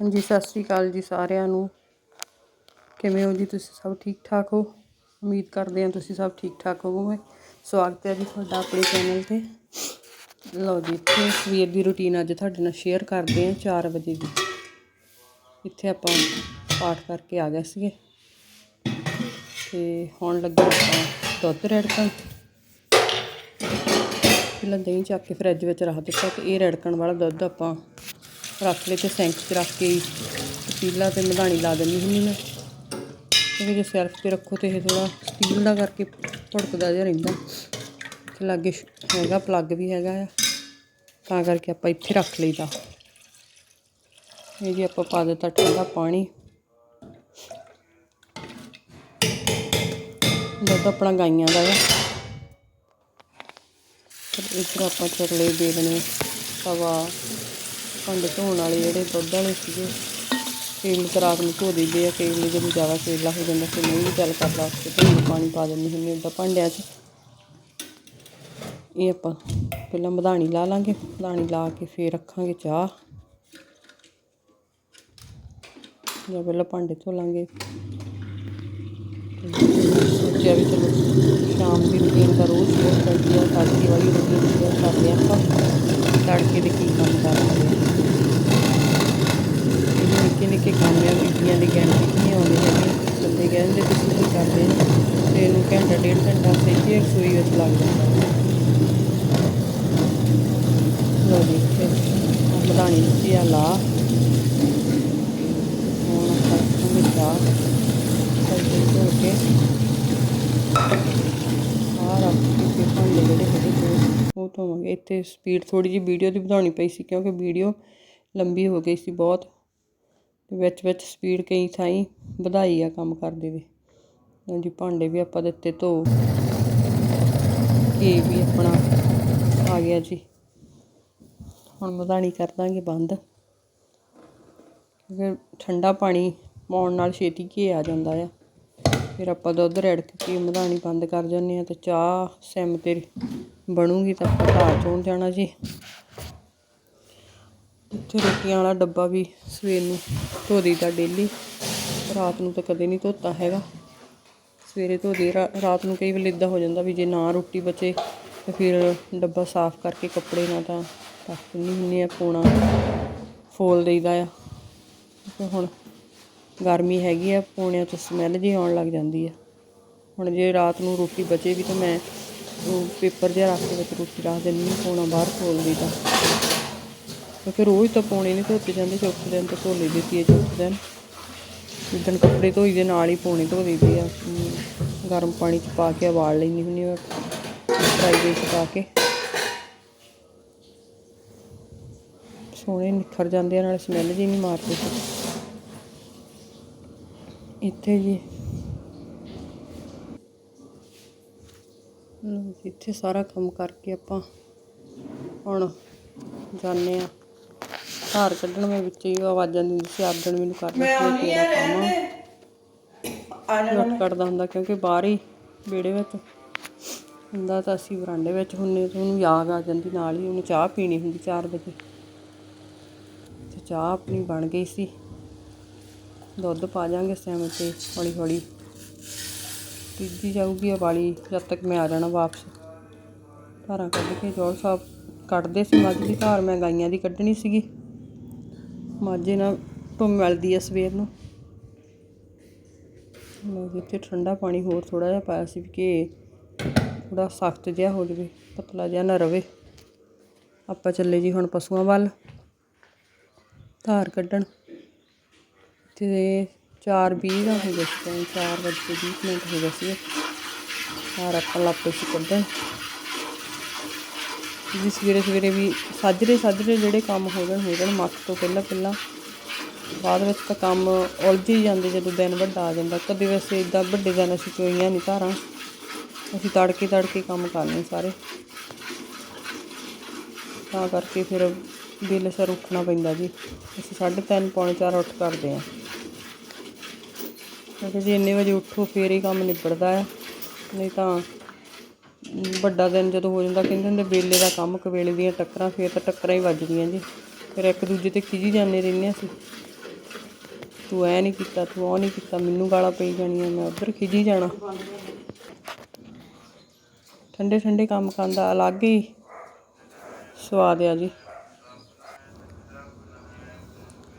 ਹਾਂਜੀ, ਸਤਿ ਸ੍ਰੀ ਅਕਾਲ ਜੀ ਸਾਰਿਆਂ ਨੂੰ। ਕਿਵੇਂ ਹੋ ਜੀ ਤੁਸੀਂ? ਸਭ ਠੀਕ ਠਾਕ ਹੋ? ਉਮੀਦ ਕਰਦੇ ਹਾਂ ਤੁਸੀਂ ਸਭ ਠੀਕ ਠਾਕ ਹੋਵੋਗੇ। ਸਵਾਗਤ ਹੈ ਜੀ ਤੁਹਾਡਾ ਆਪਣੇ ਚੈਨਲ ਤੇ। ਲਓ ਜੀ, ਇੱਥੇ ਸਵੇਰ ਦੀ ਰੁਟੀਨ ਅੱਜ ਤੁਹਾਡੇ ਨਾਲ ਸ਼ੇਅਰ ਕਰਦੇ ਹਾਂ 4 ਵਜੇ ਦੀ। ਇੱਥੇ ਆਪਾਂ ਪਾਠ ਕਰਕੇ ਆ ਗਏ ਸੀਗੇ। ਤੇ ਹੁਣ ਲੱਗੇ ਆਪਾਂ ਦੁੱਧ ਰੜਕਣ ਪਹਿਲਾਂ ਦਹੀਂ ਚੱਕ ਕੇ ਫਰਿੱਜ ਵਿੱਚ ਰੱਖ ਦਿੱਤਾ ਤੇ ਇਹ ਰੜਕਣ ਵਾਲਾ ਦੁੱਧ ਆਪਾਂ ਰੱਖ ਲਏ ਤੇ ਸੈਂਕ 'ਚ ਰੱਖ ਕੇ ਪਤੀਲਾ ਤੇ ਮਧਾਣੀ ਲਾ ਦਿੰਦੀ ਹੁੰਦੀ ਮੈਂ। ਕਿਉਂਕਿ ਜੇ ਸੈਲਫ ਤੇ ਰੱਖੋ ਤੇ ਇਹ ਥੋੜਾ ਸਟੀਲ ਦਾ ਕਰਕੇ ਭੜਕਦਾ ਜਿਹਾ ਰਹਿੰਦਾ। ਤੇ ਲਾਗੇ ਹੈਗਾ ਪਲੱਗ ਵੀ ਹੈਗਾ ਆ। ਤਾਂ ਕਰਕੇ ਆਪਾਂ ਇੱਥੇ ਰੱਖ ਲਈਦਾ। ਇਹ ਜੀ ਆਪਾਂ ਪਾ ਦਿੱਤਾ ਠੰਡਾ ਪਾਣੀ। ਦੁੱਧ ਆਪਣਾ ਗਾਈਆਂ ਦਾ ਆ। ਫਿਰ ਆਪਾਂ ਚਰਲੇ ਦੇ ਦੇਣੇ ਤਵਾ। ਭਾਂਡੇ ਧੋਣ ਵਾਲੇ ਜਿਹੜੇ ਦੁੱਧ ਵਾਲੇ ਸੀਗੇ, ਕੇਲ ਰਾਤ ਨੂੰ ਧੋ ਦਈਦੇ ਆ, ਕੇਲ ਜਦੋਂ ਜ਼ਿਆਦਾ ਕੇਲਾ ਹੋ ਜਾਂਦਾ ਫਿਰ ਨਹੀਂ ਵੀ ਚੱਲ ਕਰਦਾ ਉਸ ਤੇ ਪਾਣੀ ਪਾ ਦਿੰਦੇ ਹੁੰਦੇ ਉੱਦਾਂ ਭਾਂਡਿਆਂ 'ਚ। ਇਹ ਆਪਾਂ ਪਹਿਲਾਂ ਮਧਾਣੀ ਲਾ ਲਾਂਗੇ, ਮਧਾਣੀ ਲਾ ਕੇ ਫਿਰ ਰੱਖਾਂਗੇ ਚਾਹ। ਜਾਂ ਪਹਿਲਾਂ ਭਾਂਡੇ ਧੋ ਲਾਂਗੇ। ਸੋਚਿਆ ਵੀ ਚਲੋ ਸ਼ਾਮ ਦੀ ਰੁਟੀਨ ਦਾ ਰੋਜ਼ ਸ਼ੇਅਰ ਕਰਦੀ ਆ ਤੜਕੇ ਵਾਲੀ ਰੁਟੀਨ ਸ਼ੇਅਰ ਕਰਦੇ ਹਾਂ ਆਪਾਂ। ਤੜਕੇ ਦੇ ਕੀ ਕੰਮ ਕਰਦੇ ਆ ਇਹ ਨਿੱਕੇ ਨਿੱਕੇ ਕੰਮ ਆ ਬੀਬੀਆਂ ਦੀ ਗੈਂਟੀ ਨਹੀਂ ਆਉਂਦੇ ਹੈਗੇ ਬੰਦੇ ਕਹਿੰਦੇ ਤੁਸੀਂ ਕੀ ਕਰਦੇ ਤੇ ਇਹਨੂੰ ਘੰਟਾ, ਡੇਢ ਘੰਟਾ ਸੱਚੀ ਰਸੋਈ ਵਿੱਚ ਲੱਗ ਜਾਂਦਾ। ਲੋ ਜੀ, ਫਿਰ ਮਧਾਣੀ ਦਿੱਤੀ ਆ ਲਾ ਹੁਣ ਆਪਾਂ ਰੱਖਾਂਗੇ ਚਾਹ ਸਬਜ਼ੀ ਧੋ ਕੇ ਆ ਰੱਖ ਕੇ ਫਿਰ ਭਾਂਡੇ ਜਿਹੜੇ ਹੈਗੇ ਦੋ ਇੱਥੇ ਸਪੀਡ ਥੋੜੀ ਜਿਹੀ ਵੀਡੀਓ ਦੀ ਵਧਾਉਣੀ ਪਈ ਸੀ ਕਿਉਂਕਿ ਵੀਡੀਓ ਲੰਬੀ ਹੋ ਗਈ ਸੀ ਬਹੁਤ। ਤੇ ਵਿੱਚ ਵਿੱਚ ਸਪੀਡ ਕਈ ਥਾਈਂ ਵਧਾਈ ਆ ਕੰਮ ਕਰਦੇ ਵੇ ਹਾਂਜੀ ਭਾਂਡੇ ਵੀ ਆਪਾਂ ਦਿੱਤੇ ਧੋ ਘੀ ਵੀ ਆਪਣਾ ਆ ਗਿਆ ਜੀ। ਹੁਣ ਮਧਾਣੀ ਕਰ ਦਾਂਗੇ ਬੰਦ। ਕਿਉਂਕਿ ਠੰਡਾ ਪਾਣੀ ਪਾਉਣ ਨਾਲ ਛੇਤੀ ਘੇ ਆ ਜਾਂਦਾ ਆ। ਫਿਰ ਆਪਾਂ ਦੁੱਧ ਰੜਕ ਕੇ ਮਧਾਣੀ ਬੰਦ ਕਰ ਜਾਂਦੇ ਆ ਤੇ ਚਾਹ ਸਿਮ ਤੇ ਬਣੂਗੀ ਤਾਂ ਆਪਾਂ ਘਰ ਚੋਂ ਜਾਣਾ ਜੀ। ਇੱਥੇ ਰੋਟੀਆਂ ਵਾਲਾ ਡੱਬਾ ਵੀ ਸਵੇਰ ਨੂੰ ਧੋ ਦਈਦਾ ਡੇਲੀ ਰਾਤ ਨੂੰ ਤਾਂ ਕਦੇ ਨਹੀਂ ਧੋਤਾ ਹੈਗਾ। ਸਵੇਰੇ ਧੋ ਦੇ ਰਾਤ ਨੂੰ ਕਈ ਵੇਲੇ ਇਦਾਂ ਹੋ ਜਾਂਦਾ ਵੀ ਜੇ ਨਾ ਰੋਟੀ ਬਚੇ ਤਾਂ ਫਿਰ ਡੱਬਾ ਸਾਫ਼ ਕਰਕੇ ਕੱਪੜੇ ਨਾਲ ਤਾਂ ਰੱਖ ਦਿੰਦੀ ਹੁੰਦੀ ਆ ਪੋਣਾ ਫੋਲ ਦੇਈਦਾ ਆ। ਤੇ ਹੁਣ ਗਰਮੀ ਹੈਗੀ ਆ, ਪੌਣਿਆਂ 'ਚ ਸਮੈਲ ਜਿਹੀ ਆਉਣ ਲੱਗ ਜਾਂਦੀ ਆ। ਹੁਣ ਜੇ ਰਾਤ ਨੂੰ ਰੋਟੀ ਬਚੇ ਵੀ ਤਾਂ ਮੈਂ ਉਹ ਪੇਪਰ ਜਿਹਾ ਰੱਖ ਕੇ ਵਿੱਚ ਰੋਟੀ ਰੱਖ ਦਿੰਦੀ ਹਾਂ, ਪੋਣਾ ਬਾਹਰ ਖੋਲ ਦਈਦਾ ਕਿਉਂਕਿ ਰੋਜ਼ ਤਾਂ ਪੋਣੇ ਨਹੀਂ ਧੋਤੇ ਜਾਂਦੇ ਚੌਥੇ ਦਿਨ ਤਾਂ ਧੋ ਲਈ ਦਿੱਤੀ ਹੈ ਚੌਥੇ ਦਿਨ ਜਿੱਦਣ ਕੱਪੜੇ ਧੋਈ ਦੇ, ਨਾਲ ਹੀ ਪੋਣੇ ਧੋ ਦਈਦੇ ਆ। ਗਰਮ ਪਾਣੀ 'ਚ ਪਾ ਕੇ ਉਬਾਲ ਲੈਂਦੀ ਹੁੰਦੀ ਆ ਫਰਾਈ ਦੇ 'ਚ ਪਾ ਕੇ। ਸੋਹਣੇ ਨਿਖਰ ਜਾਂਦੇ ਆ, ਨਾਲ ਸਮੈਲ ਜੀ ਨਹੀਂ ਮਾਰਦੇ। ਇੱਥੇ ਜੀ। ਇੱਥੇ ਸਾਰਾ ਕੰਮ ਕਰਕੇ ਆਪਾਂ ਹੁਣ ਜਾਂਦੇ ਆ ਧਾਰ ਕੱਢਣ ਮੈਂ ਵਿੱਚ ਹੀ ਆਵਾਜ਼ਾਂ ਦਿੰਦੀ ਸੀ ਆਦਣ ਮੈਨੂੰ ਕਰਨਾ ਸੀ ਤੇਰਾ ਕੰਮ। ਲੁੱਟ ਕੱਢਦਾ ਹੁੰਦਾ ਕਿਉਂਕਿ ਬਾਹਰ ਹੀ ਵਿਹੜੇ ਵਿੱਚ ਹੁੰਦਾ ਤਾਂ ਅਸੀਂ ਵਰਾਂਡੇ ਵਿੱਚ ਹੁੰਨੇ ਤੇ ਉਹਨੂੰ ਯਾਦ ਆ ਜਾਂਦੀ ਨਾਲ ਹੀ ਉਹਨੂੰ ਚਾਹ ਪੀਣੀ ਹੁੰਦੀ 4 ਵਜੇ। ਤੇ ਚਾਹ ਆਪਣੀ ਬਣ ਗਈ ਸੀ। ਦੁੱਧ ਪਾ ਜਾਾਂਗੇ ਟਾਈਮ ਤੇ ਹੌਲੀ ਹੌਲੀ। ਤੀਜੀ ਜਾਊਗੀ ਵਾਲੀ, ਜਦ ਤੱਕ ਮੈਂ ਆ ਜਾਣਾ ਵਾਪਸ। ਧਾਰਾਂ ਕੱਢ ਕੇ ਜੋਲ ਸਾਹਿਬ ਕੱਢਦੇ ਸੀ, ਮੱਝ ਦੀ ਧਾਰ ਮੈਂ ਗਾਈਆਂ ਦੀ ਕੱਢਣੀ ਸੀਗੀ। ਮਾਝੇ ਨਾਲ ਤੋਂ ਮਿਲਦੀ ਆ ਸਵੇਰ ਨੂੰ। ਮੈਂ ਇੱਥੇ ਠੰਡਾ ਪਾਣੀ ਹੋਰ ਥੋੜਾ ਜਿਹਾ ਪਾਇਆ ਸੀ ਕਿ ਥੋੜਾ ਸਖਤ ਜਿਹਾ ਹੋ ਜਾਵੇ, ਪਤਲਾ ਜਿਹਾ ਨਾ ਰਵੇ। ਆਪਾਂ ਚੱਲੇ ਜੀ ਹੁਣ ਪਸ਼ੂਆਂ ਵੱਲ। ਧਾਰ ਕੱਢਣ। ਚਾਰ ਵੀਹ ਦਾ ਹੋ ਗਿਆ ਸੀ ਟਾਈਮ 4 ਵਜੇ 20 ਮਿੰਟ ਹੋ ਗਏ ਸੀ ਧਾਰ ਆਪਾਂ ਲੱਪੇ ਸੀ ਕੱਢਣ ਜੀ ਸਵੇਰੇ ਸਵੇਰੇ ਵੀ ਸਾਜਰੇ ਸਾਜਰੇ ਜਿਹੜੇ ਕੰਮ ਹੋ ਜਾਣ ਹੋ ਜਾਣ ਮੱਤ ਤੋਂ ਪਹਿਲਾਂ ਪਹਿਲਾਂ। ਬਾਅਦ ਵਿੱਚ ਤਾਂ ਕੰਮ ਉਲਝ ਹੀ ਜਾਂਦੇ, ਜਦੋਂ ਦਿਨ ਵੱਡਾ ਆ ਜਾਂਦਾ। ਕਦੇ ਵੈਸੇ ਇਦਾਂ ਵੱਡੇ ਦਿਨ ਅਸੀਂ ਚੋਈਆਂ ਨਹੀਂ ਧਾਰਾਂ। ਅਸੀਂ ਤੜਕੇ ਤੜਕੇ ਕੰਮ ਕਰਨੇ ਸਾਰੇ। ਤਾਂ ਕਰਕੇ ਫਿਰ ਦਿਲ ਸਰ ਉੱਠਣਾ ਪੈਂਦਾ ਜੀ। ਅਸੀਂ 3:30 ਪੌਣੇ 4 ਉੱਠ ਕਰਦੇ ਹਾਂ। ਕਿਉਂਕਿ ਜੇ ਇੰਨੇ ਵਜੇ ਉੱਠੋ, ਫੇਰ ਹੀ ਕੰਮ ਨਿਬੜਦਾ ਆ ਨਹੀਂ ਤਾਂ ਵੱਡਾ ਦਿਨ ਜਦੋਂ ਹੋ ਜਾਂਦਾ, ਕਹਿੰਦੇ ਹੁੰਦੇ ਵੇਲੇ ਦਾ ਕੰਮ, ਕਵੇਲੇ ਦੀਆਂ ਟੱਕਰਾਂ, ਫੇਰ ਤਾਂ ਟੱਕਰਾਂ ਹੀ ਵੱਜਦੀਆਂ ਜੀ। ਫਿਰ ਇੱਕ ਦੂਜੇ ਤੇ ਖਿਜੀ ਜਾਂਦੇ ਰਹਿੰਦੇ ਅਸੀਂ। ਤੂੰ ਐ ਨਹੀਂ ਕੀਤਾ, ਤੂੰ ਉਹ ਨਹੀਂ ਕੀਤਾ, ਮੈਨੂੰ ਗਾਲਾਂ ਪਈ ਜਾਣੀਆਂ, ਮੈਂ ਉਧਰ ਖਿਜੀ ਜਾਣਾ। ਠੰਡੇ ਠੰਡੇ ਕੰਮ ਕਰਨ ਦਾ ਅਲੱਗ ਹੀ ਸਵਾਦ ਆ ਜੀ।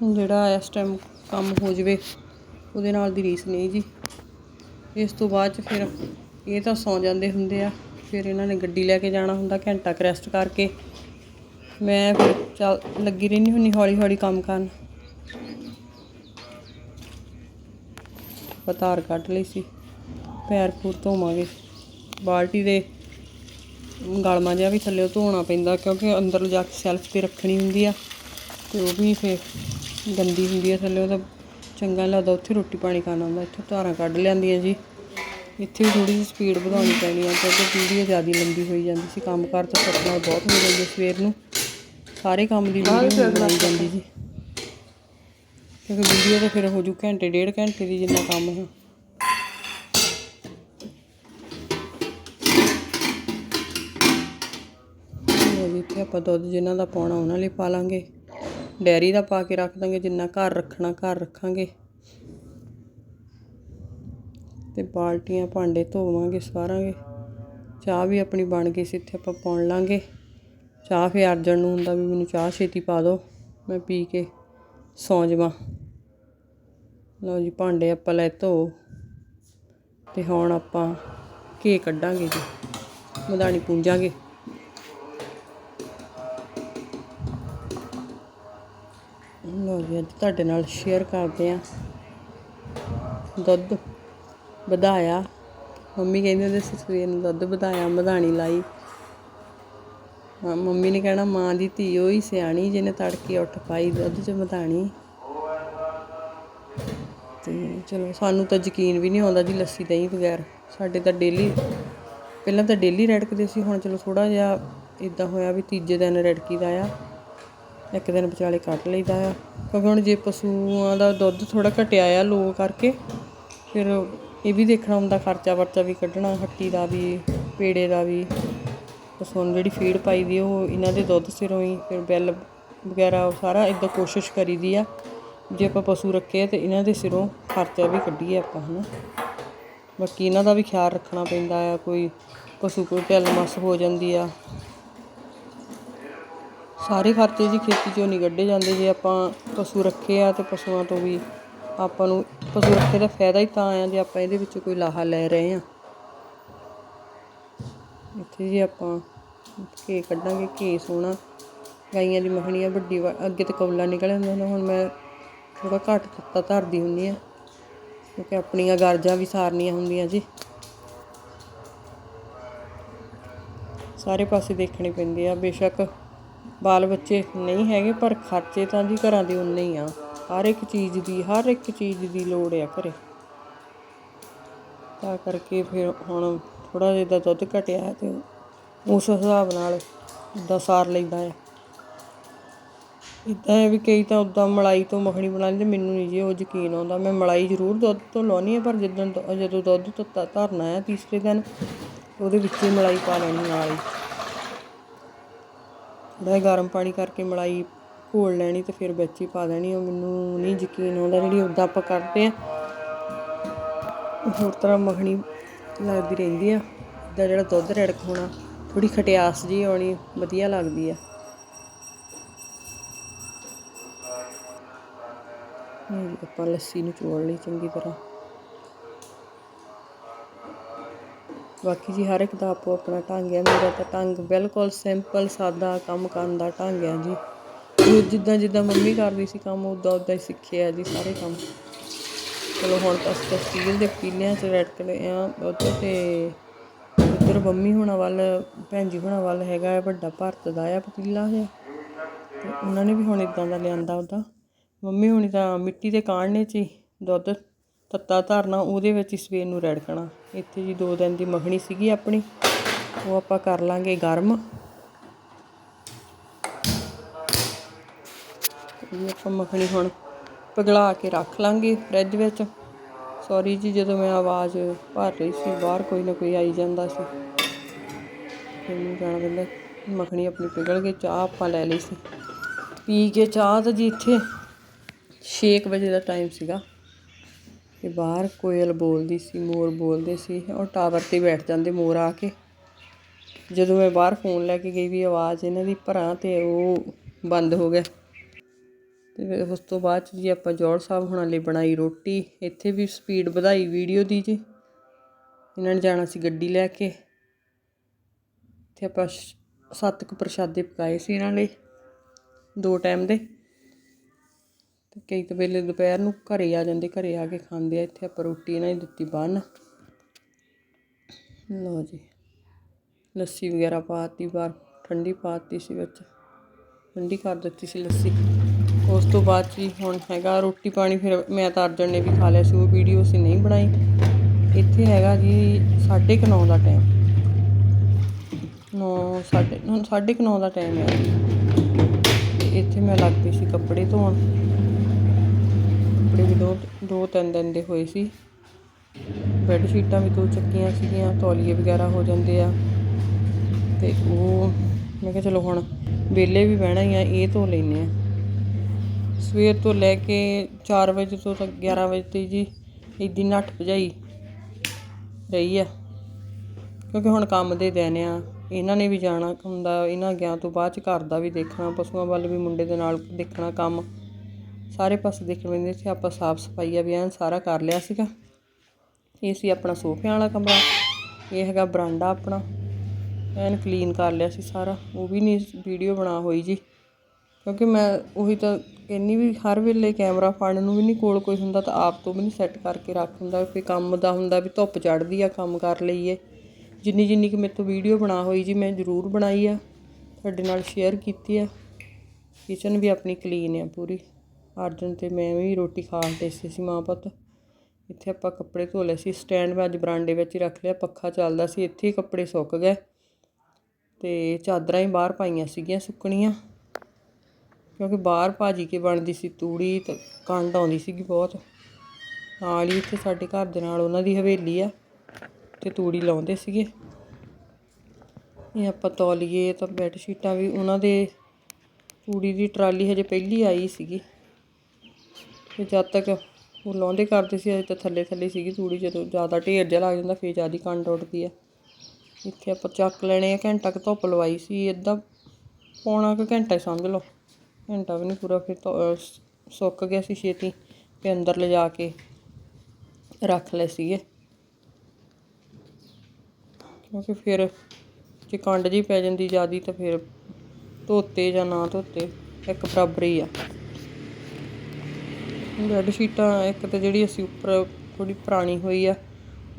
ਜਿਹੜਾ ਇਸ ਟਾਈਮ ਕੰਮ ਹੋ ਜਵੇ ਉਹਦੇ ਨਾਲ ਦੀ ਰੀਸ ਨਹੀਂ ਜੀ। ਇਸ ਤੋਂ ਬਾਅਦ ਚ ਫਿਰ ਇਹ ਤਾਂ ਸੌਂ ਜਾਂਦੇ ਹੁੰਦੇ ਆ। ਫਿਰ ਇਹਨਾਂ ਨੇ ਗੱਡੀ ਲੈ ਕੇ ਜਾਣਾ ਹੁੰਦਾ ਘੰਟਾ ਕੁ ਰੈਸਟ ਕਰਕੇ। ਮੈਂ ਫਿਰ ਚੱਲ ਲੱਗੀ ਰਹਿੰਦੀ ਹੁੰਨੀ ਹੌਲੀ ਹੌਲੀ ਕੰਮ ਕਰਨ। ਪਤਾਰ ਕੱਢ ਲਈ ਸੀ। ਪੈਰ ਪੂਰ ਧੋਵਾਂਗੇ। ਬਾਲਟੀ ਦੇ ਗਲਮਾ ਜਿਹਾ ਵੀ ਥੱਲੇ ਧੋਣਾ ਪੈਂਦਾ ਕਿਉਂਕਿ ਅੰਦਰ ਜਾ ਕੇ ਸੈਲਫ ਤੇ ਰੱਖਣੀ ਹੁੰਦੀ ਆ। ਤੇ ਉਹ ਵੀ ਫਿਰ ਗੰਦੀ ਹੁੰਦੀ ਆ ਥੱਲੇ ਉਹਦਾ ਚੰਗਾ ਲੱਗਦਾ ਉੱਥੇ ਰੋਟੀ ਪਾਣੀ ਖਾਣਾ ਹੁੰਦਾ ਇੱਥੇ ਧਾਰਾਂ ਕੱਢ ਲਿਆਂਦੀਆਂ ਜੀ। ਇੱਥੇ ਵੀ ਥੋੜੀ ਜਿਹੀ ਸਪੀਡ ਵਧਾਉਣੀ ਪੈਣੀ ਆ ਕਿਉਂਕਿ ਵੀਡੀਓ ਜ਼ਿਆਦਾ ਲੰਬੀ ਹੋਈ ਜਾਂਦੀ ਸੀ ਕੰਮ ਕਰ ਤਾਂ ਸੱਟ ਨਾਲ ਬਹੁਤ ਹੋ ਜਾਂਦੀ ਸਵੇਰ ਨੂੰ। ਸਾਰੇ ਕੰਮ ਦੀ ਵੀਡੀਓ ਬਣਾਈ ਜਾਂਦੀ ਜੀ ਕਿਉਂਕਿ ਵੀਡੀਓ ਤਾਂ ਫਿਰ ਹੋ ਜੂ ਘੰਟੇ ਡੇਢ ਘੰਟੇ ਦੀ ਜਿੰਨਾ ਕੰਮ ਹੈ ਇੱਥੇ ਆਪਾਂ ਦੁੱਧ ਜਿਨ੍ਹਾਂ ਦਾ ਪਾਉਣਾ ਉਹਨਾਂ ਲਈ ਪਾ ਲਾਂਗੇ। ਡੈਰੀ ਦਾ ਪਾ ਕੇ ਰੱਖ ਦਾਂਗੇ, ਜਿੰਨਾ ਘਰ ਰੱਖਣਾ, ਘਰ ਰੱਖਾਂਗੇ। ਤੇ ਬਾਲਟੀਆਂ ਭਾਂਡੇ ਧੋਵਾਂਗੇ ਸਾਰਾਂਗੇ। ਚਾਹ ਵੀ ਆਪਣੀ ਬਣ ਗਈ ਸੀ, ਇੱਥੇ ਆਪਾਂ ਪਾਉਣ ਲਾਂਗੇ। ਚਾਹ ਫੇ ਅਰਜਨ ਨੂੰ ਹੁੰਦਾ ਵੀ ਮੈਨੂੰ ਚਾਹ ਛੇਤੀ ਪਾ ਦਿਓ, ਮੈਂ ਪੀ ਕੇ ਸੌਂ ਜਾਵਾਂ। ਲਓ ਜੀ, ਭਾਂਡੇ ਆਪਾਂ ਲੈ ਧੋ ਤੇ ਹੁਣ ਆਪਾਂ ਘੇ ਕੱਢਾਂਗੇ ਜੀ ਮਧਾਣੀ ਪੂੰਜਾਂਗੇ। ਲਓ ਜੀ ਅੱਜ ਤੁਹਾਡੇ ਨਾਲ ਸ਼ੇਅਰ ਕਰਦੇ ਆ ਦੁੱਧ ਵਧਾਇਆ। ਮੰਮੀ ਕਹਿੰਦੇ ਹੁੰਦੇ ਸੀ ਸਵੇਰ ਨੂੰ ਦੁੱਧ ਵਧਾਇਆ ਮਧਾਣੀ ਲਾਈ। ਮੰਮੀ ਨੇ ਕਹਿਣਾ, ਮਾਂ ਦੀ ਧੀ ਹੋਈ ਸਿਆਣੀ ਜਿਹਨੇ ਤੜਕੇ ਉੱਠ ਪਾਈ ਦੁੱਧ ਚ ਮਧਾਣੀ ਤੇ ਚਲੋ, ਸਾਨੂੰ ਤਾਂ ਯਕੀਨ ਵੀ ਨਹੀਂ ਆਉਂਦਾ ਜੀ ਲੱਸੀ ਦਹੀਂ ਬਗੈਰ। ਸਾਡੇ ਤਾਂ ਡੇਲੀ ਪਹਿਲਾਂ ਤਾਂ ਡੇਲੀ ਰੜਕਦੇ ਸੀ, ਹੁਣ ਚਲੋ ਥੋੜਾ ਜਿਹਾ ਇਦਾਂ ਹੋਇਆ ਵੀ ਤੀਜੇ ਦਿਨ ਰੜਕੀਦਾ ਆ। ਇੱਕ ਦਿਨ ਵਿਚਾਲੇ ਕੱਢ ਲਈਦਾ ਆ। ਕਿਉਂਕਿ ਹੁਣ ਜੇ ਪਸ਼ੂਆਂ ਦਾ ਦੁੱਧ ਥੋੜਾ ਘਟਿਆ ਆ ਲੋ ਕਰਕੇ, ਫਿਰ ਇਹ ਵੀ ਦੇਖਣਾ ਹੁੰਦਾ ਖਰਚਾ ਵਰਚਾ ਵੀ ਕੱਢਣਾ, ਹੱਟੀ ਦਾ ਵੀ, ਪੇੜੇ ਦਾ ਵੀ। ਪਸ਼ੂਆਂ ਨੂੰ ਜਿਹੜੀ ਫੀਡ ਪਾਈ ਦੀ ਉਹ ਇਹਨਾਂ ਦੇ ਦੁੱਧ ਸਿਰੋਂ ਹੀ, ਫਿਰ ਬੈਲ ਵਗੈਰਾ ਉਹ ਸਾਰਾ ਇਦਾਂ ਕੋਸ਼ਿਸ਼ ਕਰੀਦੀ ਆ। ਜੇ ਆਪਾਂ ਪਸ਼ੂ ਰੱਖੇ ਆ ਤੇ ਇਹਨਾਂ ਦੇ ਸਿਰੋਂ ਖਰਚਾ ਵੀ ਕੱਢੀਏ ਆਪਾਂ, ਹਨਾ। ਬਾਕੀ ਇਹਨਾਂ ਦਾ ਵੀ ਖਿਆਲ ਰੱਖਣਾ ਪੈਂਦਾ ਆ, ਕੋਈ ਪਸ਼ੂ ਕੋਈ ਢਿੱਲ ਮਸ ਹੋ ਜਾਂਦੀ ਆ। ਸਾਰੇ ਖਰਚੇ ਜੀ ਖੇਤੀ ਚੋਂ ਨਹੀਂ ਕੱਢੇ ਜਾਂਦੇ। ਜੇ ਆਪਾਂ ਪਸ਼ੂ ਰੱਖੇ ਆ ਅਤੇ ਪਸ਼ੂਆਂ ਤੋਂ ਵੀ ਆਪਾਂ ਨੂੰ, ਪਸ਼ੂ ਰੱਖੇ ਦਾ ਫਾਇਦਾ ਹੀ ਤਾਂ ਆ ਜੇ ਆਪਾਂ ਇਹਦੇ ਵਿੱਚੋਂ ਕੋਈ ਲਾਹਾ ਲੈ ਰਹੇ ਹਾਂ ਇੱਥੇ ਜੀ ਆਪਾਂ ਘੇ ਕੱਢਾਂਗੇ, ਘੇ ਸੋਹਣਾ। ਗਾਈਆਂ ਦੀ ਮੱਖਣੀ ਆ ਵੱਡੀ ਵਾ- ਅੱਗੇ ਤੇ ਕੌਲਾ ਨਿਕਲ ਜਾਂਦਾ ਹੁੰਦਾ ਹੁਣ ਮੈਂ ਥੋੜਾ ਘੱਟ ਤੱਤਾ ਧਰਦੀ ਹੁੰਦੀ ਆ, ਕਿਉਂਕਿ ਆਪਣੀਆਂ ਗਰਜਾਂ ਵੀ ਸਾਰਨੀਆਂ ਹੁੰਦੀਆਂ ਜੀ। ਸਾਰੇ ਪਾਸੇ ਦੇਖਣੇ ਪੈਂਦੇ ਆ, ਬੇਸ਼ੱਕ ਬਾਲ ਬੱਚੇ ਨਹੀਂ ਹੈਗੇ, ਪਰ ਖਰਚੇ ਤਾਂ ਜੀ ਘਰਾਂ ਦੇ ਉਨੇ ਹੀ ਆ। ਹਰ ਇੱਕ ਚੀਜ਼ ਦੀ, ਹਰ ਇੱਕ ਚੀਜ਼ ਦੀ ਲੋੜ ਆ ਘਰੇ। ਤਾਂ ਕਰਕੇ ਫਿਰ ਹੁਣ ਥੋੜਾ ਜਿਹਾ ਦਾ ਦੁੱਧ ਘਟਿਆ ਹੈ ਤੇ ਉਸ ਹਿਸਾਬ ਨਾਲ ਦਾ ਸਾਰ ਲੈਂਦਾ ਆ। ਇਦਾਂ ਹੈ ਵੀ ਕਈ ਤਾਂ ਉਦਾਂ ਮਲਾਈ ਤੋਂ ਮੱਖਣੀ ਬਣਾ ਲੈਂਦੇ ਮੈਨੂੰ ਨਹੀਂ ਜੀ ਉਹ ਯਕੀਨ ਆਉਂਦਾ। ਮੈਂ ਮਲਾਈ ਜ਼ਰੂਰ ਦੁੱਧ ਤੋਂ ਲਾਉਣੀ ਹੈ, ਪਰ ਜਦੋਂ ਜਦੋਂ ਦੁੱਧ ਤੱਤਾ ਧਰਨਾ ਹੈ ਤੀਸਰੇ ਦਿਨ, ਉਹਦੇ ਵਿੱਚ ਹੀ ਮਲਾਈ ਪਾ ਲੈਣੀ ਨਾਲ ਹੀ। ਥੋੜਾ ਜਿਹਾ ਗਰਮ ਪਾਣੀ ਕਰਕੇ ਮਲਾਈ ਘੋਲ ਲੈਣੀ ਅਤੇ ਫਿਰ ਵਿੱਚ ਹੀ ਪਾ ਦੇਣੀ। ਉਹ ਮੈਨੂੰ ਨਹੀਂ ਯਕੀਨ ਆਉਂਦਾ ਜਿਹੜੀ ਉੱਦਾਂ ਆਪਾਂ ਕਰਦੇ ਆ ਹੋਰ ਤਰ੍ਹਾਂ ਮੱਖਣੀ ਲੱਗਦੀ ਰਹਿੰਦੀ ਆ। ਦਾ ਜਿਹੜਾ ਦੁੱਧ ਰੜਕ ਹੋਣਾ ਥੋੜੀ ਖਟਿਆਸ ਜੀ ਆਉਣੀ, ਵਧੀਆ ਲੱਗਦੀ ਆ। ਆਪਾਂ ਲੱਸੀ ਨੂੰ ਚੋੜ ਲਈ ਚੰਗੀ ਤਰ੍ਹਾਂ। ਬਾਕੀ ਜੀ ਹਰ ਇੱਕ ਦਾ ਆਪੋ ਆਪਣਾ ਢੰਗ ਹੈ, ਮੇਰਾ ਤਾਂ ਢੰਗ ਬਿਲਕੁਲ ਸਿੰਪਲ ਸਾਦਾ ਕੰਮ ਕਰਨ ਦਾ ਢੰਗ ਹੈ ਜੀ। ਜਿੱਦਾਂ ਜਿੱਦਾਂ ਮੰਮੀ ਕਰਦੀ ਸੀ ਕੰਮ, ਉਦਾਂ ਉਦਾਂ ਹੀ ਸਿੱਖਿਆ ਜੀ ਸਾਰੇ ਕੰਮ। ਚਲੋ ਹੁਣ ਤਾਂ ਅਸੀਂ ਸਟੀਲ ਦੇ ਪੀਲਿਆਂ 'ਚ ਰੜਕਦੇ ਲਏ ਆ ਉੱਧਰ ਤੇ ਉੱਧਰ ਮੰਮੀ ਹੋਣਾ ਵੱਲ, ਭੈਣ ਜੀ ਹੋਣਾ ਵੱਲ ਹੈਗਾ ਹੈ, ਵੱਡਾ ਭਾਰਤ ਦਾ ਆ ਪਤੀਲਾ ਜਿਹਾ ਤੇ ਉਹਨਾਂ ਨੇ ਵੀ ਹੁਣ ਇਦਾਂ ਦਾ ਲਿਆਂਦਾ ਉਹਦਾ। ਮੰਮੀ ਹੁਣੀ ਤਾਂ ਮਿੱਟੀ ਦੇ ਕਾੜਨੇ 'ਚ ਹੀ ਦੁੱਧ ਤੱਤਾ ਧਰਨਾ, ਉਹਦੇ ਵਿੱਚ ਹੀ ਸਵੇਰ ਨੂੰ ਰੜਕਣਾ ਇੱਥੇ ਜੀ ਦੋ ਦਿਨ ਦੀ ਮੱਖਣੀ ਸੀਗੀ ਆਪਣੀ, ਉਹ ਆਪਾਂ ਕਰ ਲਾਂਗੇ ਗਰਮ। ਇਹ ਆਪਾਂ ਮੱਖਣੀ ਹੁਣ ਪਿਘਲਾ ਕੇ ਰੱਖ ਲਾਂਗੇ ਫ੍ਰਿਜ ਵਿੱਚ। ਸੌਰੀ ਜੀ, ਜਦੋਂ ਮੈਂ ਆਵਾਜ਼ ਭਰ ਰਹੀ ਸੀ, ਬਾਹਰ ਕੋਈ ਨਾ ਕੋਈ ਆਈ ਜਾਂਦਾ ਸੀ। ਮੈਨੂੰ ਜਾਣਾ ਪੈਂਦਾ ਮੱਖਣੀ ਆਪਣੀ ਪਿਘਲ ਕੇ ਚਾਹ ਆਪਾਂ ਲੈ ਲਈ ਸੀ। ਪੀ ਕੇ ਚਾਹ ਤਾਂ ਜੀ ਇੱਥੇ ਛੇ ਕੁ ਵਜੇ ਦਾ ਟਾਈਮ ਸੀਗਾ। ਤੇ ਬਾਹਰ ਕੋਇਲ ਬੋਲਦੀ ਸੀ, ਮੋਰ ਬੋਲਦੇ ਸੀ ਉਹ ਟਾਵਰ ਤੇ ਬੈਠ ਜਾਂਦੇ ਮੋਰ ਆ ਕੇ। ਜਦੋਂ ਮੈਂ ਬਾਹਰ ਫੋਨ ਲੈ ਕੇ ਗਈ ਵੀ ਆਵਾਜ਼ ਇਹਨਾਂ ਦੀ ਭਰਾਂ ਅਤੇ ਉਹ ਬੰਦ ਹੋ ਗਿਆ। ਤੇ ਫਿਰ ਉਸ ਤੋਂ ਬਾਅਦ 'ਚ ਜੀ ਆਪਾਂ ਜੋੜ ਸਾਹਿਬ ਹੁਣਾਂ ਲਈ ਬਣਾਈ ਰੋਟੀ, ਇੱਥੇ ਵੀ ਸਪੀਡ ਵਧਾਈ ਵੀਡੀਓ ਦੀ ਜੀ। ਇਹਨਾਂ ਨੇ ਜਾਣਾ ਸੀ ਗੱਡੀ ਲੈ ਕੇ। ਤੇ ਆਪਾਂ ਸੱਤ ਕੁ ਪ੍ਰਸ਼ਾਦੇ ਪਕਾਏ ਸੀ ਇਹਨਾਂ ਲਈ, ਦੋ ਟਾਈਮ ਦੇ। ਕਈ ਤਾਂ ਵੇਲੇ ਦੁਪਹਿਰ ਨੂੰ ਘਰੇ ਆ ਜਾਂਦੇ, ਘਰੇ ਆ ਕੇ ਖਾਂਦੇ ਆ, ਇੱਥੇ ਆਪਾਂ ਰੋਟੀ ਇਹਨਾਂ ਦੀ ਦਿੱਤੀ ਬੰਨ। ਲਓ ਜੀ, ਲੱਸੀ ਵਗੈਰਾ ਪਾਤੀ, ਬਾਹਰ ਠੰਡੀ ਪਾਤੀ ਸੀ ਵਿੱਚ, ਠੰਡੀ ਕਰ ਦਿੱਤੀ ਸੀ ਲੱਸੀ। ਉਸ ਤੋਂ ਬਾਅਦ ਜੀ ਹੁਣ ਹੈਗਾ ਰੋਟੀ ਪਾਣੀ, ਫਿਰ ਮੈਂ ਤਾਂ ਅਰਜਨ ਨੇ ਵੀ ਖਾ ਲਿਆ ਸੀ, ਉਹ ਵੀਡੀਓ ਅਸੀਂ ਨਹੀਂ ਬਣਾਈ। ਇੱਥੇ ਹੈਗਾ ਜੀ 9:30 ਦਾ ਟਾਈਮ 9 ਸਾਢੇ, ਹੁਣ 9:30 ਦਾ ਟਾਈਮ ਹੈ। ਤੇ ਇੱਥੇ ਮੈਂ ਲੱਗ ਪਈ ਸੀ ਕੱਪੜੇ ਧੋਣ। ਕੱਪੜੇ ਵੀ ਦੋ ਦੋ ਤਿੰਨ ਦਿਨ ਦੇ ਹੋਏ ਸੀ ਬੈੱਡ ਸ਼ੀਟਾਂ ਵੀ ਦੋ ਚੱਕੀਆਂ ਸੀਗੀਆਂ, ਤੌਲੀਏ ਵਗੈਰਾ ਹੋ ਜਾਂਦੇ ਆ। ਤੇ ਉਹ ਮੈਂ ਕਿਹਾ ਚਲੋ ਹੁਣ ਵਿਹਲੇ ਵੀ ਬਹਿਣਾ ਹੀ ਆ, ਇਹ ਧੋ ਲੈਨੇ ਆ। ਸਵੇਰ ਤੋਂ ਲੈ ਕੇ 4 ਵਜੇ ਤੋਂ ਤੱਕ 11 ਵਜੇ ਤੱਕ ਜੀ ਇੱਦੀ ਨੱਠ ਭਜਾਈ ਰਹੀ ਆ। ਕਿਉਂਕਿ ਹੁਣ ਕੰਮ ਦੇ ਦਿਨ ਆ, ਇਹਨਾਂ ਨੇ ਵੀ ਜਾਣਾ ਹੁੰਦਾ, ਇਹਨਾਂ ਗਿਆ ਤੋਂ ਬਾਅਦ ਚ ਘਰ ਦਾ ਵੀ ਦੇਖਣਾ, ਪਸ਼ੂਆਂ ਵੱਲ ਵੀ ਮੁੰਡੇ ਦੇ ਨਾਲ ਦੇਖਣਾ ਕੰਮ। ਸਾਰੇ ਪਾਸੇ ਦੇਖਣ ਮਿਲਦੇ ਸੀ, ਆਪਾਂ ਸਾਫ਼ ਸਫ਼ਾਈ ਆ ਵੀ ਐਨ ਸਾਰਾ ਕਰ ਲਿਆ ਸੀਗਾ। ਇਹ ਸੀ ਆਪਣਾ ਸੋਫਿਆਂ ਵਾਲਾ ਕਮਰਾ, ਇਹ ਹੈਗਾ ਬਰਾਂਡਾ ਆਪਣਾ। ਐਨ ਕਲੀਨ ਕਰ ਲਿਆ ਸੀ ਸਾਰਾ, ਉਹ ਵੀ ਨਹੀਂ ਵੀਡੀਓ ਬਣਾ ਹੋਈ ਜੀ। ਕਿਉਂਕਿ ਮੈਂ ਉਹੀ ਤਾਂ ਕਹਿੰਨੀ ਵੀ ਹਰ ਵੇਲੇ ਕੈਮਰਾ ਫੜਨ ਨੂੰ ਵੀ ਨਹੀਂ ਕੋਲ ਕੋਈ ਹੁੰਦਾ, ਤਾਂ ਆਪ ਤੋਂ ਵੀ ਨਹੀਂ ਸੈੱਟ ਕਰਕੇ ਰੱਖ ਹੁੰਦਾ, ਕੋਈ ਕੰਮ ਦਾ ਹੁੰਦਾ ਵੀ ਧੁੱਪ ਚੜ੍ਹਦੀ ਆ, ਕੰਮ ਕਰ ਲਈਏ। ਜਿੰਨੀ ਜਿੰਨੀ ਕਿ ਮੇਰੇ ਤੋਂ ਵੀਡੀਓ ਬਣਾ ਹੋਈ ਜੀ, ਮੈਂ ਜ਼ਰੂਰ ਬਣਾਈ ਆ, ਤੁਹਾਡੇ ਨਾਲ ਸ਼ੇਅਰ ਕੀਤੀ ਆ। ਕਿਚਨ ਵੀ ਆਪਣੀ ਕਲੀਨ ਆ ਪੂਰੀ। ਅਰਜਨ ਅਤੇ ਮੈਂ ਵੀ ਰੋਟੀ ਖਾ ਕੇ ਸੀ ਮਾਂ ਪੁੱਤ। ਇੱਥੇ ਆਪਾਂ ਕੱਪੜੇ ਧੋ ਲਏ ਸੀ ਸਟੈਂਡ ਮੈਂ ਅੱਜ ਬਰਾਂਡੇ ਵਿੱਚ ਹੀ ਰੱਖ ਲਿਆ, ਪੱਖਾ ਚੱਲਦਾ ਸੀ, ਇੱਥੇ ਹੀ ਕੱਪੜੇ ਸੁੱਕ ਗਏ। ਅਤੇ ਚਾਦਰਾਂ ਹੀ ਬਾਹਰ ਪਾਈਆਂ ਸੀਗੀਆਂ ਸੁੱਕਣੀਆਂ। ਕਿਉਂਕਿ ਬਾਹਰ ਭਾਜੀ ਕੇ ਬਣਦੀ ਸੀ ਤੂੜੀ ਤੇ ਕੰਡ ਆਉਂਦੀ ਸੀਗੀ ਬਹੁਤ। ਨਾਲ ਹੀ ਇੱਥੇ ਸਾਡੇ ਘਰ ਦੇ ਨਾਲ ਉਹਨਾਂ ਦੀ ਹਵੇਲੀ ਆ, ਤੇ ਤੂੜੀ ਲਾਉਂਦੇ ਸੀਗੇ। ਇਹ ਆਪਾਂ ਤੌਲੀਏ ਤਾਂ ਬੈੱਡ ਸ਼ੀਟਾਂ ਵੀ, ਉਹਨਾਂ ਦੇ ਤੂੜੀ ਦੀ ਟਰਾਲੀ ਹਜੇ ਪਹਿਲੀ ਆਈ ਸੀਗੀ। ਤੇ ਜਦ ਤੱਕ ਉਹ ਲਾਉਂਦੇ ਕਰਦੇ ਸੀ, ਅਜੇ ਤਾਂ ਥੱਲੇ ਥੱਲੇ ਸੀਗੀ ਤੂੜੀ ਜਦੋਂ ਜ਼ਿਆਦਾ ਢੇਰ ਜਿਹਾ ਲੱਗ ਜਾਂਦਾ, ਫੇਰ ਜ਼ਿਆਦਾ ਕੰਡ ਉੱਡਦੀ ਆ। ਇੱਥੇ ਆਪਾਂ ਚੱਕ ਲੈਣੇ ਆ, ਘੰਟਾ ਕੁ ਧੁੱਪ ਲਵਾਈ ਸੀ ਅੱਧਾ ਪੌਣਾ ਕੁ ਘੰਟਾ ਹੀ ਸਮਝ ਲਓ। ਘੰਟਾ ਵੀ ਨਹੀਂ ਪੂਰਾ, ਫਿਰ ਧੁ- ਸੁੱਕ ਗਿਆ ਸੀ ਛੇਤੀ ਤੇ ਅੰਦਰ ਲਿਜਾ ਕੇ ਰੱਖ ਲਏ ਸੀਗੇ। ਕਿਉਂਕਿ ਫਿਰ ਜੇ ਕੰਡ ਜੀ ਪੈ ਜਾਂਦੀ ਜਿਆਦੀ, ਤਾਂ ਫਿਰ ਧੋਤੇ ਜਾਂ ਨਾ ਧੋਤੇ, ਇੱਕ ਬਰਾਬਰ ਹੀ ਆ। ਬੈੱਡ ਸ਼ੀਟਾਂ ਇੱਕ ਤਾਂ ਜਿਹੜੀ ਅਸੀਂ ਉੱਪਰ ਥੋੜੀ ਪੁਰਾਣੀ ਹੋਈ ਆ,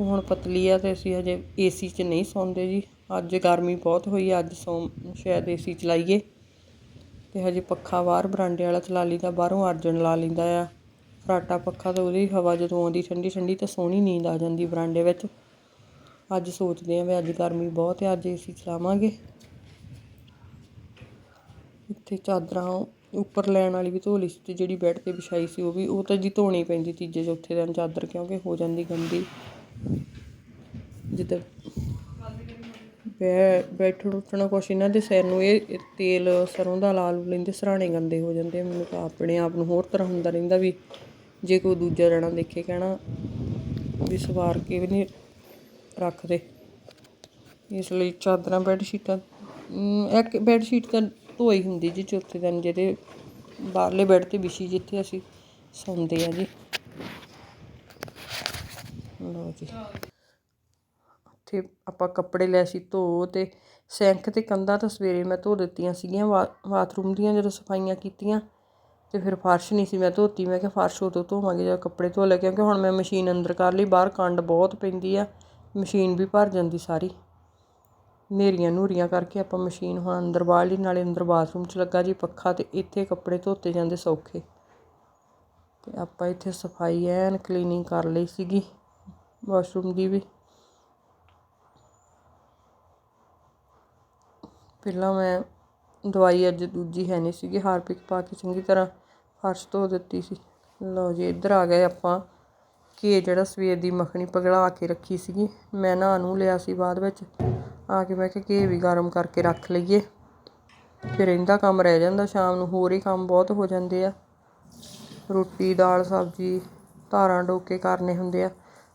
ਉਹ ਹੁਣ ਪਤਲੀ ਆ ਤੇ ਅਸੀਂ ਹਜੇ ਏਸੀ 'ਚ ਨਹੀਂ ਸੌਂਦੇ ਜੀ। ਅੱਜ ਗਰਮੀ ਬਹੁਤ ਹੋਈ ਆ, ਅੱਜ ਸੌਂ ਸ਼ਾਇਦ ਏਸੀ ਚਲਾਈਏ। ਤੇ ਹਜੇ ਪੱਖਾ ਬਾਹਰ ਬਰਾਂਡੇ ਵਾਲਾ ਚਲਾ ਲਈਦਾ, ਬਾਹਰੋਂ ਅਰਜਨ ਲਾ ਲੈਂਦਾ ਆ। ਫਰਾਟਾ ਪੱਖਾ ਤਾਂ ਉਹਦੀ ਹਵਾ ਜਦੋਂ ਆਉਂਦੀ ਠੰਡੀ ਠੰਡੀ ਤਾਂ ਸੋਹਣੀ ਨੀਂਦ ਆ ਜਾਂਦੀ ਬਰਾਂਡੇ ਵਿੱਚ। ਅੱਜ ਸੋਚਦੇ ਆਂ ਵੀ ਅੱਜ ਗਰਮੀ ਬਹੁਤ ਹੈ ਅੱਜ ਏਸੀ ਚਲਾਵਾਂਗੇ। ਇੱਥੇ ਚਾਦਰਾਂ ਉੱਪਰ ਲੈਣ ਵਾਲੀ ਵੀ ਧੋ ਲਈ ਸੀ ਤੇ ਜਿਹੜੀ ਬੈੱਡ ਤੇ ਵਿਛਾਈ ਸੀ ਉਹ ਵੀ, ਉਹ ਤਾਂ ਜੀ ਧੋਣੀ ਪੈਂਦੀ ਤੀਜੇ ਚੌਥੇ ਦਿਨ, ਚਾਦਰ ਕਿਉਂਕਿ ਹੋ ਜਾਂਦੀ ਗੰਦੀ। ਜਿੱਦਾਂ ਬੈ, ਬੈਠਣ ਉੱਠਣਾ ਕੁਛ ਇਹਨਾਂ ਦੇ ਸਿਰ ਨੂੰ, ਇਹ ਤੇਲ ਸਰੋਂ ਦਾ ਲਾਲ ਲੈਂਦੇ, ਸਰਾਣੇ ਗੰਦੇ ਹੋ ਜਾਂਦੇ ਮੈਨੂੰ ਤਾਂ ਆਪਣੇ ਆਪ ਨੂੰ ਹੋਰ ਤਰ੍ਹਾਂ ਹੁੰਦਾ ਰਹਿੰਦਾ ਵੀ ਜੇ ਕੋਈ ਦੂਜਾ ਜਣਾ ਦੇਖੇ ਕਹਿਣਾ ਵੀ ਸਵਾਰ ਕੇ ਵੀ ਨਹੀਂ ਰੱਖਦੇ। ਇਸ ਲਈ ਚਾਦਰਾਂ, ਬੈੱਡ ਸ਼ੀਟਾਂ ਇੱਕ ਬੈੱਡ ਸ਼ੀਟ ਤਾਂ ਧੋਈ ਹੁੰਦੀ ਜੀ ਚੌਥੇ ਦਿਨ ਜਿਹਦੇ ਬਾਹਰਲੇ ਬੈੱਡ ਤੇ ਵਿਛੀ ਜਿੱਥੇ ਅਸੀਂ ਸੌਂਦੇ ਆ ਜੀ। ਲਓ ਜੀ। ਉੱਥੇ ਆਪਾਂ ਕੱਪੜੇ ਲੈ ਸੀ ਧੋ ਤੇ ਸਿੰਕ ਤੇ ਕੰਧਾਂ ਤਾਂ ਸਵੇਰੇ ਮੈਂ ਧੋ ਦਿੱਤੀਆਂ ਸੀਗੀਆਂ ਬਾ- ਬਾਥਰੂਮ ਦੀਆਂ ਜਦੋਂ ਸਫਾਈਆਂ ਕੀਤੀਆਂ ਤੇ ਫਿਰ ਫਰਸ਼ ਨਹੀਂ ਸੀ ਮੈਂ ਧੋਤੀ, ਮੈਂ ਕਿਹਾ ਫਰਸ਼ ਉਦੋਂ ਧੋਵਾਂਗੇ ਜਦੋਂ ਕੱਪੜੇ ਧੋ ਲੈ ਕਿਉਂਕਿ ਹੁਣ ਮੈਂ ਮਸ਼ੀਨ ਅੰਦਰ ਕਰ ਲਈ, ਬਾਹਰ ਕੰਡ ਬਹੁਤ ਪੈਂਦੀ ਆ, ਮਸ਼ੀਨ ਵੀ ਭਰ ਜਾਂਦੀ ਸਾਰੀ। ਨੇਰੀਆਂ ਨੂਰੀਆਂ ਕਰਕੇ ਆਪਾਂ ਮਸ਼ੀਨ ਹੁਣ ਅੰਦਰ ਬਾਹਲੀ ਨਾਲੇ ਅੰਦਰ ਬਾਥਰੂਮ 'ਚ ਲੱਗਾ ਜੀ ਪੱਖਾ ਤੇ ਇੱਥੇ ਕੱਪੜੇ ਧੋਤੇ ਜਾਂਦੇ ਸੌਖੇ। ਤੇ ਆਪਾਂ ਇੱਥੇ ਸਫ਼ਾਈ ਐਨ ਕਲੀਨਿੰਗ ਕਰ ਲਈ ਸੀਗੀ, ਵਾਸ਼ਰੂਮ ਦੀ ਵੀ। ਪਹਿਲਾਂ ਮੈਂ ਦਵਾਈ ਅੱਜ ਦੂਜੀ ਹੈ ਨਹੀਂ ਸੀਗੀ, ਹਾਰਪਿਕ ਪਾ ਕੇ ਚੰਗੀ ਤਰ੍ਹਾਂ ਫਰਸ਼ ਧੋ ਦਿੱਤੀ ਸੀ। ਲਓ ਜੀ, ਇੱਧਰ ਆ ਗਏ ਆਪਾਂ। ਘੇ ਜਿਹੜਾ ਸਵੇਰ ਦੀ ਮੱਖਣੀ ਪਗਲਾ ਕੇ ਰੱਖੀ ਸੀਗੀ, ਮੈਂ ਨਹਾ ਨੂੰ ਲਿਆ ਸੀ ਬਾਅਦ ਵਿੱਚ। ਆ ਕੇ ਮੈਂ ਕਿਹਾ ਘੇ ਵੀ ਗਰਮ ਕਰਕੇ ਰੱਖ ਲਈਏ। ਫਿਰ ਇਹਦਾ ਕੰਮ ਰਹਿ ਜਾਂਦਾ, ਸ਼ਾਮ ਨੂੰ ਹੋਰ ਹੀ ਕੰਮ ਬਹੁਤ ਹੋ ਜਾਂਦੇ ਆ। ਰੋਟੀ, ਦਾਲ, ਸਬਜ਼ੀ ਧਾਰਾਂ ਡੋਕੇ ਕਰਨੇ ਹੁੰਦੇ ਆ।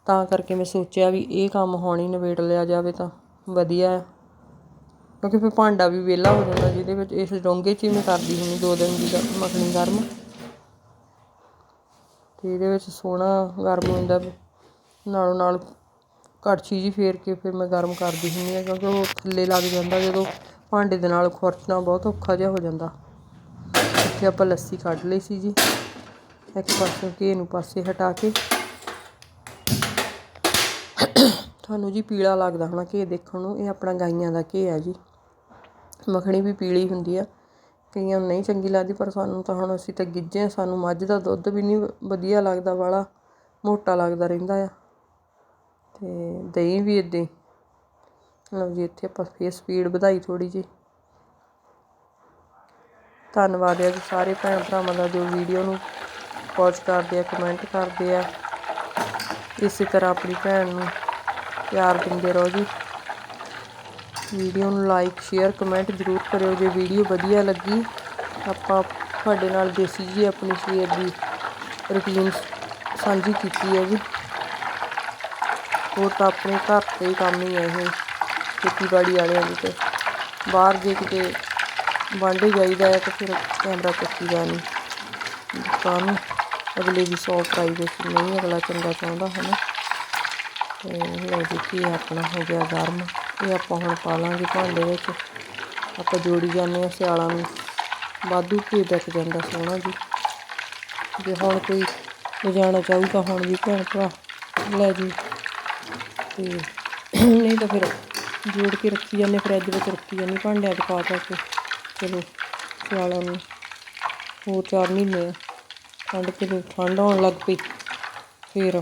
ਤਾਂ ਕਰਕੇ ਮੈਂ ਸੋਚਿਆ ਵੀ ਇਹ ਕੰਮ ਹੁਣ ਹੀ ਨਿਬੇੜ ਲਿਆ ਜਾਵੇ ਤਾਂ ਵਧੀਆ ਆ। ਕਿਉਂਕਿ ਫਿਰ ਭਾਂਡਾ ਵੀ ਵਿਹਲਾ ਹੋ ਜਾਂਦਾ, ਜਿਹਦੇ ਵਿੱਚ ਇਸ ਡੋਂਗੇ 'ਚ ਹੀ ਮੈਂ ਕਰਦੀ ਹੁੰਦੀ, ਦੋ ਦਿਨ ਦੀ ਗ- ਮੱਖਣੀ ਗਰਮ। ਇਹਦੇ ਵਿੱਚ ਸੋਹਣਾ ਗਰਮ ਹੁੰਦਾ ਨਾਲੋਂ ਨਾਲ ਕੜਛੀ ਜੀ ਫੇਰ ਕੇ ਫਿਰ ਮੈਂ ਗਰਮ ਕਰਦੀ ਹੁੰਦੀ ਹਾਂ ਕਿਉਂਕਿ ਉਹ ਥੱਲੇ ਲੱਗ ਜਾਂਦਾ ਜਦੋਂ ਭਾਂਡੇ ਦੇ ਨਾਲ ਖੁਰਚਣਾ ਬਹੁਤ ਔਖਾ ਜਿਹਾ ਹੋ ਜਾਂਦਾ। ਇੱਥੇ ਆਪਾਂ ਲੱਸੀ ਕੱਢ ਲਈ ਸੀ ਜੀ। ਇੱਕ ਪਾਸੇ ਘੇ ਨੂੰ ਪਾਸੇ ਹਟਾ ਕੇ। ਤੁਹਾਨੂੰ ਜੀ ਪੀਲਾ ਲੱਗਦਾ ਹੋਣਾ ਘੇ ਦੇਖਣ ਨੂੰ, ਇਹ ਆਪਣਾ ਗਾਈਆਂ ਦਾ ਘੇ ਆ ਜੀ। ਮੱਖਣੀ ਵੀ ਪੀਲੀ ਹੁੰਦੀ ਆ। ਕਈਆਂ ਨੂੰ ਨਹੀਂ ਚੰਗੀ ਲੱਗਦੀ ਪਰ ਸਾਨੂੰ ਤਾਂ ਹੁਣ ਅਸੀਂ ਤਾਂ ਗਿੱਝੇ ਹਾਂ, ਸਾਨੂੰ ਮੱਝ ਦਾ ਦੁੱਧ ਵੀ ਨਹੀਂ ਵਧੀਆ ਲੱਗਦਾ ਵਾਲਾ ਮੋਟਾ ਲੱਗਦਾ ਰਹਿੰਦਾ ਆ। ਅਤੇ ਦਹੀਂ ਵੀ ਇੱਦਾਂ ਹੀ। ਲਓ ਜੀ ਇੱਥੇ ਆਪਾਂ ਫਿਰ ਸਪੀਡ ਵਧਾਈ ਥੋੜ੍ਹੀ ਜਿਹੀ। ਧੰਨਵਾਦ ਹੈ ਜੀ ਸਾਰੇ ਭੈਣ ਭਰਾਵਾਂ ਦਾ ਜੋ ਵੀਡੀਓ ਨੂੰ ਵਾਚ ਕਰਦੇ ਆ ਕਮੈਂਟ ਕਰਦੇ ਆ। ਇਸੇ ਤਰ੍ਹਾਂ ਆਪਣੀ ਭੈਣ ਨੂੰ ਪਿਆਰ ਦਿੰਦੇ ਰਹੋ ਜੀ। ਵੀਡੀਓ ਨੂੰ ਲਾਈਕ, ਸ਼ੇਅਰ, ਕਮੈਂਟ ਜ਼ਰੂਰ ਕਰਿਓ ਜੇ ਵੀਡੀਓ ਵਧੀਆ ਲੱਗੀ। ਆਪਾਂ ਤੁਹਾਡੇ ਨਾਲ ਦੇਸੀ ਜੀ ਆਪਣੀ ਸਵੇਰ ਦੀ ਰੁਟੀਨ ਸਾਂਝੀ ਕੀਤੀ ਹੈ ਜੀ। ਹੋਰ ਤਾਂ ਆਪਣੇ ਘਰ ਦੇ ਹੀ ਕੰਮ ਹੀ ਹੈ ਇਹ, ਖੇਤੀਬਾੜੀ ਵਾਲਿਆਂ ਦੀ ਤੇ। ਬਾਹਰ ਜੇ ਕਿਤੇ ਵਾਂਢੇ ਜਾਈਦਾ ਹੈ ਤਾਂ ਫਿਰ ਕੈਮਰਾ ਚੱਕੀਦਾ ਨਹੀਂ। ਕੰਮ ਅਗਲੇ ਦੀ ਸੌ ਪ੍ਰਾਈਵੇਸੀ ਨਹੀਂ ਅਗਲਾ ਚੰਗਾ ਚਾਹੁੰਦਾ ਹੈ ਨਾ ਤੇ ਲਓ ਜੀ, ਕੀ ਆਪਣਾ ਹੋ ਗਿਆ ਗਰਮ ਇਹ ਆਪਾਂ ਹੁਣ ਪਾ ਲਾਂਗੇ ਭਾਂਡੇ ਵਿੱਚ। ਆਪਾਂ ਜੋੜੀ ਜਾਂਦੇ ਹਾਂ ਸਿਆਲਾਂ ਨੂੰ। ਵਾਧੂ ਘੀ ਦਿਖ ਜਾਂਦਾ ਸੋਹਣਾ ਜੀ। ਜੇ ਹੁਣ ਕੋਈ ਲਿਜਾਣਾ ਚਾਹੂਗਾ ਹੁਣ ਵੀ ਭੈਣ ਭਰਾ, ਲੈ ਜੀ। ਤੇ ਨਹੀਂ ਤਾਂ ਫਿਰ ਜੋੜ ਕੇ ਰੱਖੀ ਜਾਂਦੇ, ਫਰਿੱਜ ਵਿੱਚ ਰੱਖੀ ਜਾਂਦੇ, ਭਾਂਡਿਆਂ 'ਚ ਪਾ ਪਾ ਕੇ। ਚਲੋ ਸਿਆਲਾਂ ਨੂੰ ਹੋਰ ਚਾਰ ਮਹੀਨੇ ਠੰਡ ਕਿਤੇ ਠੰਡ ਆਉਣ ਲੱਗ ਪਈ। ਫਿਰ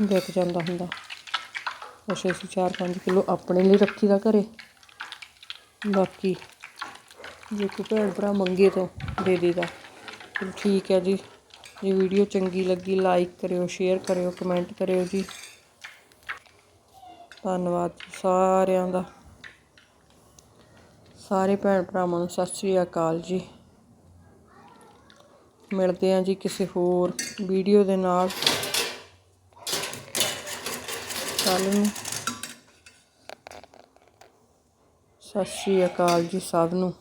ਵਿਕ ਜਾਂਦਾ ਹੁੰਦਾ। ਅੱਛਾ ਅਸੀਂ 4-5 ਕਿਲੋ ਆਪਣੇ ਲਈ ਰੱਖੀ ਦਾ ਘਰੇ। ਬਾਕੀ ਜੇ ਕੋਈ ਭੈਣ ਭਰਾ ਮੰਗੇ ਤਾਂ ਦੇ ਦੇਦਾ ਚਲੋ ਠੀਕ ਹੈ ਜੀ। ਜੇ ਵੀਡੀਓ ਚੰਗੀ ਲੱਗੀ ਲਾਈਕ ਕਰਿਓ ਸ਼ੇਅਰ ਕਰਿਓ ਕਮੈਂਟ ਕਰਿਓ ਜੀ। ਧੰਨਵਾਦ ਜੀ ਸਾਰਿਆਂ ਦਾ। ਸਾਰੇ ਭੈਣ ਭਰਾਵਾਂ ਨੂੰ ਸਤਿ ਸ੍ਰੀ ਅਕਾਲ ਜੀ। ਮਿਲਦੇ ਹਾਂ ਜੀ ਕਿਸੇ ਹੋਰ ਵੀਡੀਓ ਦੇ ਨਾਲ। ਕੱਲ੍ਹ ਨੂੰ। ਸਤਿ ਸ੍ਰੀ ਅਕਾਲ ਜੀ ਸਭ ਨੂੰ।